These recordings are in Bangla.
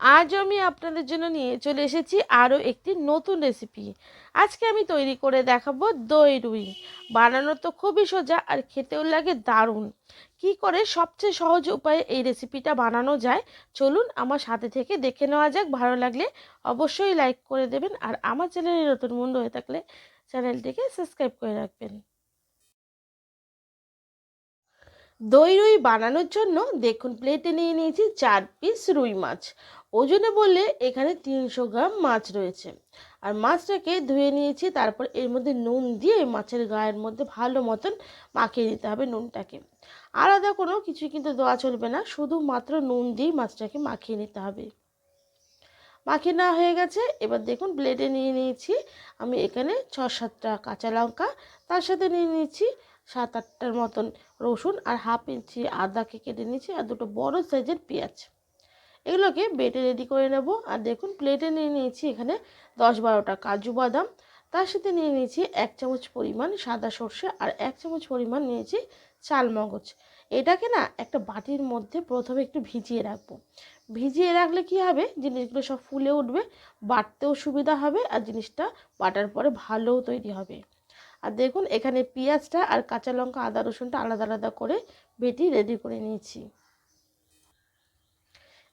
আজ আমি আপনাদের জন্য নিয়ে চলে এসেছি আরও একটি নতুন রেসিপি আজকে আমি তৈরি করে দেখাবো দই রুই। বানানো তো খুবই সোজা আর খেতেও লাগে দারুণ। কি করে সবচেয়ে সহজ উপায়ে এই রেসিপিটা বানানো যায়, চলুন আমার সাথে থেকে দেখে নেওয়া যাক। ভালো লাগলে অবশ্যই লাইক করে দেবেন আর আমার চ্যানেলে নতুন বন্ধু হয়ে থাকলে চ্যানেলটিকে সাবস্ক্রাইব করে রাখবেন। দই রুই বানানোর জন্য দেখুন প্লেটে নিয়ে নিয়েছি চার পিস রুই মাছ। ওজনে বললে এখানে তিনশো গ্রাম মাছ রয়েছে। আর মাছটাকে ধুয়ে নিয়েছি, তারপর এর মধ্যে নুন দিয়ে মাছের গায়ের মধ্যে ভালো মতন মাখিয়ে দিতে হবে নুনটাকে। আলাদা কোনো কিছু কিন্তু দেওয়া চলবে না, শুধুমাত্র নুন দিয়ে মাছটাকে মাখিয়ে নিতে হবে। মাখিয়ে নেওয়া হয়ে গেছে, এবার দেখুন প্লেটে নিয়ে নিয়েছি। আমি এখানে ছ সাতটা কাঁচা লঙ্কা, তার সাথে নিয়ে নিয়েছি সাত আটটার মতন রসুন আর হাফ ইঞ্চি আদাকে কেটে নিয়েছি আর দুটো বড় সাইজের পেঁয়াজ। এগুলোকে বেটে রেডি করে নেব। আর দেখুন, প্লেটে নিয়ে নিয়েছি এখানে দশ বারোটা কাজু বাদাম। তার সাথে নিয়ে নিয়েছি এক চামচ পরিমাণ সাদা সর্ষে আর এক চামচ পরিমাণ নিয়েছি চাল মগজ। এটাকে না একটা বাটির মধ্যে প্রথমে একটু ভিজিয়ে রাখব। ভিজিয়ে রাখলে কি হবে? জিনিসগুলো সব ফুলে উঠবে, বাটতেও সুবিধা হবে আর জিনিসটা বাটার পরে ভালোও তৈরি হবে। আর দেখুন, এখানে পেঁয়াজটা আর কাঁচা লঙ্কা, আদা, রসুনটা আলাদা আলাদা করে বেটি রেডি করে নিয়েছি।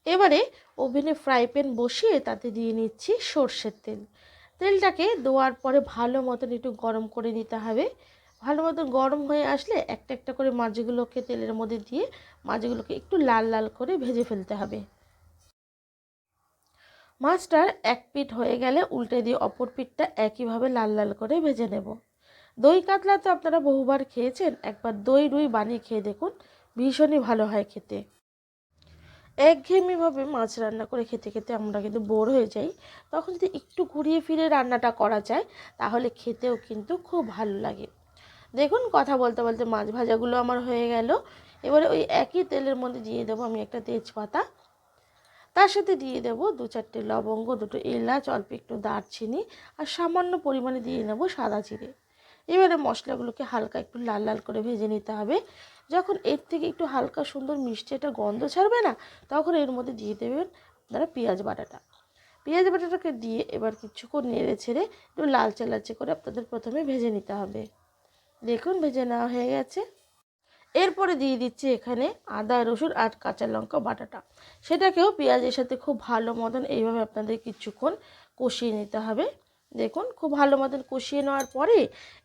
এবারে ওভেনে ফ্রাই প্যান বসিয়ে তাতে দিয়ে নিচ্ছি সর্ষের তেল। তেলটাকে দেওয়ার পরে ভালো মতন একটু গরম করে নিতে হবে। ভালো মতন গরম হয়ে আসলে একটা একটা করে মাছগুলোকে তেলের মধ্যে দিয়ে মাছগুলোকে একটু লাল লাল করে ভেজে ফেলতে হবে। মাছটার এক পিঠ হয়ে গেলে উল্টে দিয়ে অপর পিঠটা একইভাবে লাল লাল করে ভেজে নেব। দই কাতলা তো আপনারা বহুবার খেয়েছেন। একবার দই রুই বানিয়ে খেয়ে দেখুন, ভীষণই ভালো হয় খেতে। একঘেয়েমিভাবে মাছ রান্না করে খেতে খেতে আমরা কিন্তু বোর হয়ে যাই। তখন যদি একটু ঘুরিয়ে ফিরে রান্নাটা করা যায়, তাহলে খেতেও কিন্তু খুব ভালো লাগে। দেখুন, কথা বলতে বলতে মাছ ভাজাগুলো আমার হয়ে গেল। এবারে ওই একই তেলের মধ্যে দিয়ে দেবো আমি একটা তেজপাতা। তার সাথে দিয়ে দেবো দু চারটে লবঙ্গ, দুটো এলাচ, অল্প একটু দারচিনি, আর সামান্য পরিমাণে দিয়ে নেব সাদা জিরে। এবারে মশলাগুলোকে হালকা একটু লাল লাল করে ভেজে নিতে হবে। যখন এর থেকে একটু হালকা সুন্দর মিষ্টি একটা গন্ধ ছাড়বে না, তখন এর মধ্যে দিয়ে দেবেন আপনারা পেঁয়াজ বাটাটা। পেঁয়াজ বাটাটাকে দিয়ে এবার কিছুক্ষণ নেড়ে ছেড়ে একটু লালচে লালচে করে আপনাদের প্রথমে ভেজে নিতে হবে। দেখুন, ভেজে নেওয়া হয়ে গেছে। এরপরে দিয়ে দিচ্ছি এখানে আদা, রসুন আর কাঁচা লঙ্কা বাটাটা। সেটাকেও পেঁয়াজের সাথে খুব ভালো মতন এইভাবে আপনাদের কিছুক্ষণ কষিয়ে নিতে হবে। দেখুন, খুব ভালো মতন কষিয়ে নেওয়ার পরে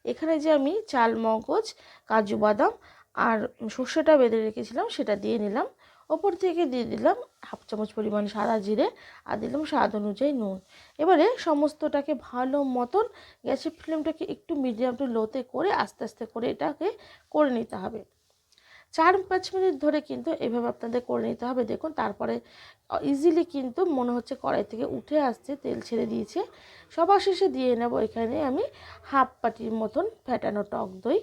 এখানে যে আমি চাল, মগজ, কাজু বাদাম আর সর্ষেটা বেঁধে রেখেছিলাম, সেটা দিয়ে নিলাম। ওপর থেকে দিয়ে দিলাম হাফ চামচ পরিমাণ সাদা জিরে আর দিলাম স্বাদ অনুযায়ী নুন। এবারে সমস্তটাকে ভালো মতন গ্যাসের ফ্লেমটাকে একটু মিডিয়াম টু লোতে করে আস্তে আস্তে করে এটাকে করে নিতে হবে। চার পাঁচ মিনিট ধরে কিন্তু এভাবে আপনাদের করে নিতে হবে। দেখুন, তারপরে ইজিলি কিন্তু মনে হচ্ছে কড়াই থেকে উঠে আসছে, তেল ছেড়ে দিয়েছে। সবার শেষে দিয়ে নেব এখানে আমি হাফ পাটির মতন ফ্যাটানো টক দই।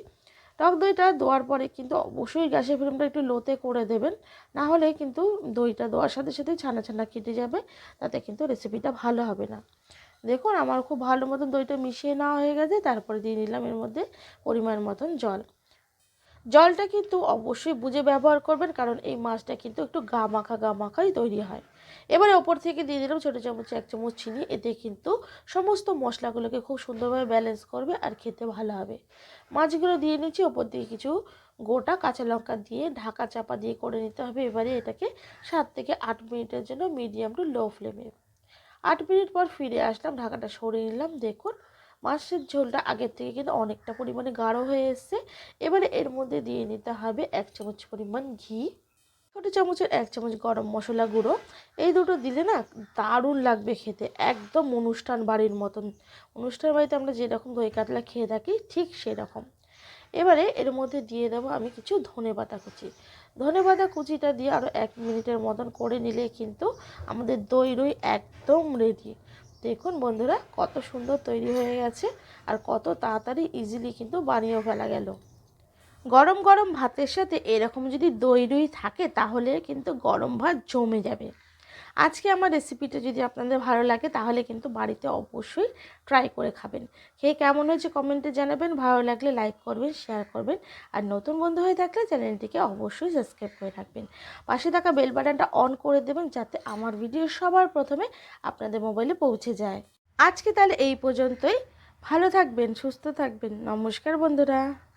টক দইটা দেওয়ার পরে কিন্তু অবশ্যই গ্যাসের ফ্লেমটা একটু লোতে করে দেবেন। না হলে কিন্তু দইটা দেওয়ার সাথে সাথে ছানা ছানা কেটে যাবে, তাতে কিন্তু রেসিপিটা ভালো হবে না। দেখুন, আমার খুব ভালো মতন দইটা মিশিয়ে নেওয়া হয়ে গেছে, তারপরে দিয়ে নিলাম এর মধ্যে পরিমাণ মতন জল। জলটা কিন্তু অবশ্যই বুঝে ব্যবহার করবেন, কারণ এই মাছটা কিন্তু একটু গা মাখা গা মাখাই তৈরি হয়। এবারে ওপর থেকে দিয়ে দিলাম ছোটো চামচ, এক চামচ চিনি, এতে কিন্তু সমস্ত মশলাগুলোকে খুব সুন্দরভাবে ব্যালেন্স করবে আর খেতে ভালো হবে। মাছগুলো দিয়ে নিচ্ছি, ওপর দিয়ে কিছু গোটা কাঁচা লঙ্কা দিয়ে ঢাকা চাপা দিয়ে করে নিতে হবে। এবারে এটাকে সাত থেকে আট মিনিটের জন্য মিডিয়াম টু লো ফ্লেমে আট মিনিট পর ফিরে আসলাম, ঢাকাটা সরিয়ে নিলাম, দেখুন মাছের ঝোলটা আগের থেকে কিন্তু অনেকটা পরিমাণে গাঢ় হয়ে এসছে। এবারে এর মধ্যে দিয়ে নিতে হবে এক চামচ পরিমাণ ঘি, ছোটো চামচের এক চামচ গরম মশলা গুঁড়ো। এই দুটো দিলে না দারুণ লাগবে খেতে, একদম অনুষ্ঠান বাড়ির মতন। অনুষ্ঠান বাড়িতে আমরা যেরকম দই কাতলা খেয়ে থাকি ঠিক সেরকম। এবারে এর মধ্যে দিয়ে দেবো আমি কিছু ধনে পাতা কুচি। ধনে পাতা কুচিটা দিয়ে আরও এক মিনিটের মতন করে নিলে কিন্তু আমাদের দই রই একদম রেডি দেখুন বন্ধুরা, কত সুন্দর তৈরি হয়ে গেছে আর কত তাড়াতাড়ি ইজিলি কিন্তু বানিয়েও ফেলা গেল। গরম গরম ভাতের সাথে এরকম যদি দই রুই থাকে তাহলে কিন্তু গরম ভাত জমে যাবে। আজকে আমার রেসিপিটা যদি আপনাদের ভালো লাগে, তাহলে কিন্তু বাড়িতে অবশ্যই ট্রাই করে খাবেন। খেয়ে কেমন হয়েছে কমেন্টে জানাবেন, ভালো লাগলে লাইক করবেন শেয়ার করবেন, আর নতুন বন্ধু হয়ে থাকলে চ্যানেলটিকে অবশ্যই সাবস্ক্রাইব করে রাখবেন। পাশে থাকা বেল বাটনটা অন করে দেবেন, যাতে আমার ভিডিও সবার প্রথমে আপনাদের মোবাইলে পৌঁছে যায়। আজকে তাহলে এই পর্যন্তই। ভালো থাকবেন, সুস্থ থাকবেন। নমস্কার বন্ধুরা।